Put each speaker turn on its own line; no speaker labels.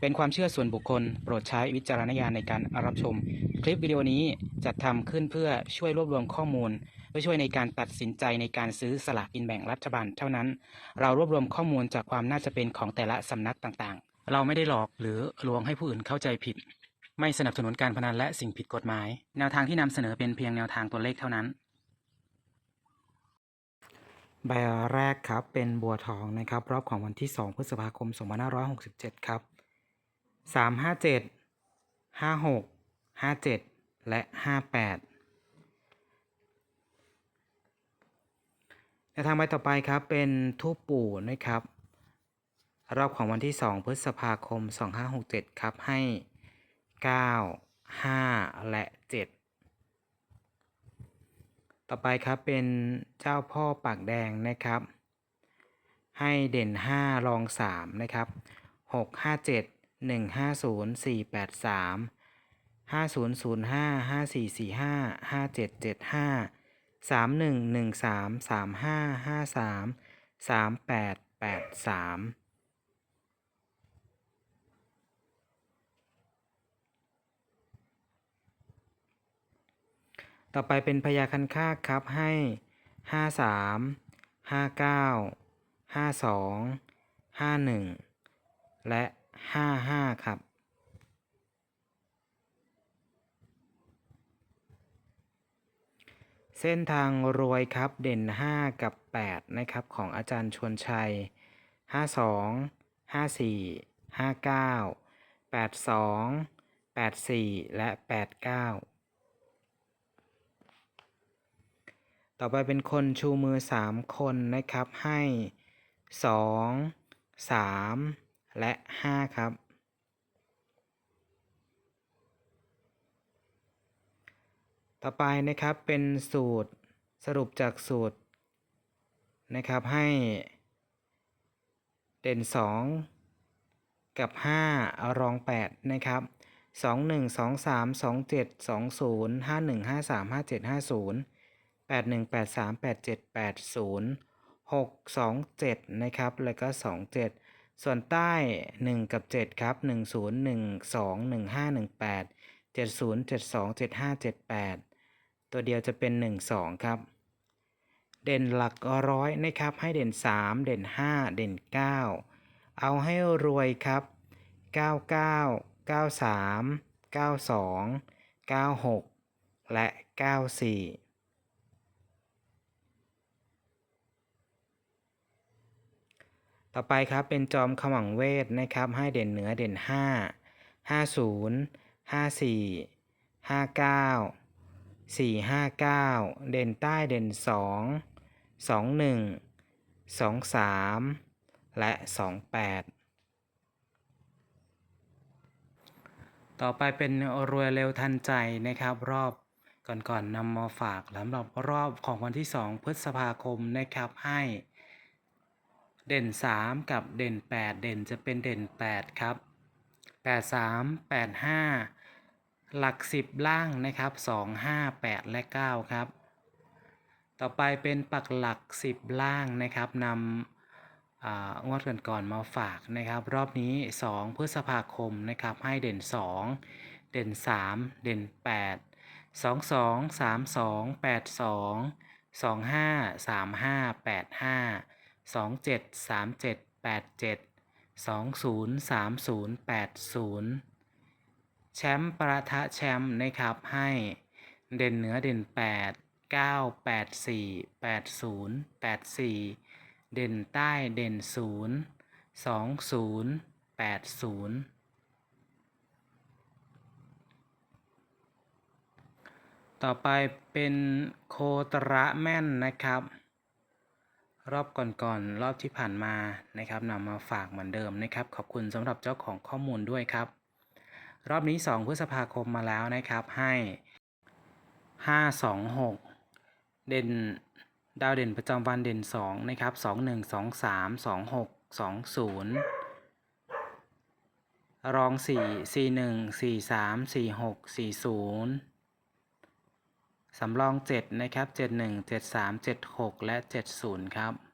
เป็นความเชื่อส่วนบุคคล โปรดใช้วิจารณญาณในการรับชม คลิปวิดีโอนี้จัดทำขึ้นเพื่อช่วยรวบรวมข้อมูล เพื่อช่วยในการตัดสินใจในการซื้อสลากกินแบ่งรัฐบาลเท่านั้น เรารวบรวมข้อมูลจากความน่าจะเป็นของแต่ละสำนักต่างๆ เราไม่ได้หลอกหรือลวงให้ผู้อื่นเข้าใจผิด ไม่สนับสนุนการพนันและสิ่งผิดกฎหมาย แนวทางที่นำเสนอเป็นเพียงแนวทางตัวเลขเท่านั้น ใบแรกครับเป็นบัวทองนะครับรอบของวันที่ 2 พฤษภาคม 2567 ครับ 357 56 57และ58แนวทางใบต่อไปครับเป็นทูปปู่นะครับรอบของวันที่ 2 พฤษภาคม 2567 ครับให้ 9 5 และ 7 ต่อไปครับเป็นเจ้าพ่อปากแดงนะครับ ให้เด่น 5 รอง 3 นะครับ 6 5 7 1 5 0 4 8 3 5 0 0 5 5 4 4 5 5 7 7 5 3 1 1 3 3 5 5 3 3 8 8 3ต่อไปเป็นพยาคันคากครับให้ห้าสามห้าเก้าห้าสองห้าหนึ่งและ ห้าห้าครับ เส้นทางรวยครับเด่น 5 กับ 8 นะครับ ของอาจารย์ชวนชัย 52 54 59 82 84 และ 89 ต่อไปเป็นคนชูมือ 3 คนนะครับให้ 2 3 และ 5 ครับ ต่อไปนะครับเป็นสูตรสรุปจากสูตรนะครับให้เด่น 2 กับ 5 รอง 8 นะครับ 2 1 2 3 2 7 2 0 5 1 5 3 5 7 5 0 8 1 8 3 8 7 8 0 6 2 7 นะครับ แล้วก็ 2 7 ส่วนใต้ 1 กับ 7 ครับ 1 0 1 2 1 5 1 8 7 0 7 2 7 5 7 8 ตัวเดียวจะเป็น 1 2 ครับ เด่นหลักร้อยนะครับ ให้เด่น 3 เด่น 5 เด่น 9 เอาให้รวยครับ 99 93 92 96 และ 94 ต่อไปครับเป็นจอมขมังเวทนะครับ ให้เด่นเหนือเด่น 5 50 54 59 459 เด่นใต้เด่น 2 21 23 และ 28 ต่อไปเป็นรวยเร็วทันใจนะครับ รอบก่อนๆนนำมาฝากสำหรับรอบของวันที่ 2 พฤษภาคมนะครับให้ เด่น 3 กับเด่น 8 เด่นจะเป็นเด่น 8 ครับ 8 3 8 5 หลัก 10 ล่างนะครับ 2 5 8 และ 9 ครับ ต่อไปเป็นปักหลัก 10 ล่างนะครับนำอ่างวดก่อนๆมาฝากนะครับ รอบนี้ 2 พฤษภาคมนะครับ ให้เด่น 2 เด่น 3 เด่น 8 2 2 3 2 8 2 2 5 3 5 8 5 สองเจ็ดสามเจ็ดแปดเจ็ดสองศูนย์สามศูนย์แปดศูนย์แชมป์ประทะแชมป์นะครับให้เด่นเหนือเด่นแปดเก้าแปดสี่แปดศูนย์แปดสี่เด่นใต้เด่นศูนย์สองศูนย์แปดศูนย์ต่อไปเป็นโคตระแม่นนะครับ รอบก่อนๆรอบที่ผ่านมานะครับนำมาฝากเหมือนเดิมนะครับ ขอบคุณสำหรับเจ้าของข้อมูลด้วยครับ รอบนี้ 2 พฤษภาคมมาแล้วนะครับ ให้ 526 เด่นดาวเด่นประจำวันเด่น 2 นะครับ 21 23 26 20รอง 4 41 43 46 40 สำรอง 7 นะครับ 71 73 76 และ 70 ครับ